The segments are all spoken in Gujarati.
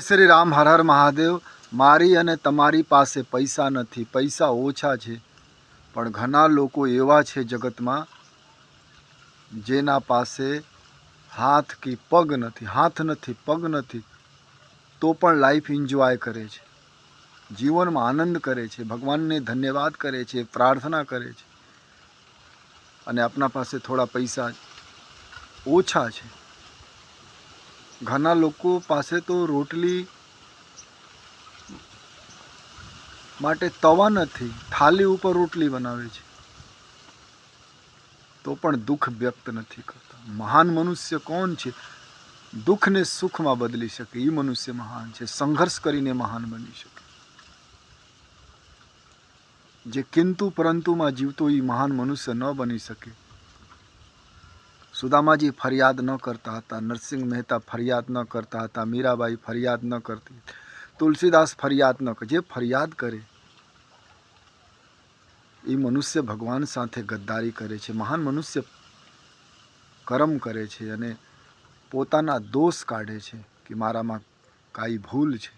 શ્રી રામ હર હર મહાદેવ, મારી અને તમારી પાસે પૈસા નથી, પૈસા ઓછા છે, પણ ઘણા લોકો એવા છે જગતમાં જેના પાસે હાથ કે પગ નથી, હાથ નથી, પગ નથી, તો પણ લાઈફ એન્જોય કરે છે. જીવનમાં આનંદ કરે છે, ભગવાનને ધન્યવાદ કરે છે, પ્રાર્થના કરે છે. અને આપણા પાસે થોડા પૈસા ઓછા છે. ઘણા લોકો પાસે તો રોટલી માટે તવા નથી, થાલી ઉપર રોટલી બનાવે છે. તો પણ દુઃખ વ્યક્ત નથી કરતા. મહાન મનુષ્ય કોણ છે? દુઃખને સુખમાં બદલી શકે. એ મનુષ્ય મહાન છે. સંઘર્ષ કરીને મહાન બની શકે. જે કિંતુ પરંતુમાં જીવતો એ મહાન મનુષ્ય ન બની શકે. સુદામાજી ફરિયાદ ન કરતા હતા, નરસિંહ મહેતા ફરિયાદ ન કરતા હતા, મીરાબાઈ ફરિયાદ ન કરતી, તુલસીદાસ ફરિયાદ ન જે ફરિયાદ કરે એ મનુષ્ય ભગવાન સાથે ગદ્દારી કરે છે, મહાન મનુષ્ય કર્મ કરે છે અને પોતાના દોષ કાઢે છે કે મારામાં કાંઈ ભૂલ છે.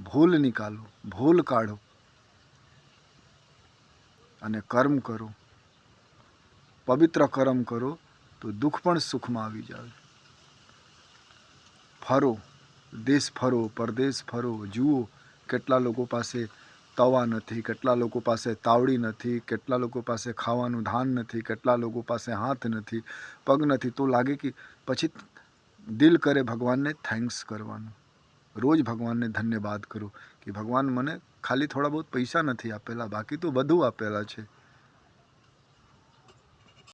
ભૂલ નિકાલો, ભૂલ કાઢો અને કર્મ કરો, પવિત્ર કર્મ કરો તો દુઃખ પણ સુખમાં આવી જાય ફરો, દેશ ફરો, પરદેશ ફરો, જુઓ કેટલા લોકો પાસે તવા નથી, કેટલા લોકો પાસે તાવડી નથી, કેટલા લોકો પાસે ખાવાનું ધાન નથી, કેટલા લોકો પાસે હાથ નથી, પગ નથી. તો લાગે કે પછી દિલ કરે ભગવાનને થેન્ક્સ કરવાનું. રોજ ભગવાનને ધન્યવાદ કરો કે ભગવાન મને ખાલી થોડા બહુ પૈસા નથી આપેલા, બાકી તો બધું આપેલા છે.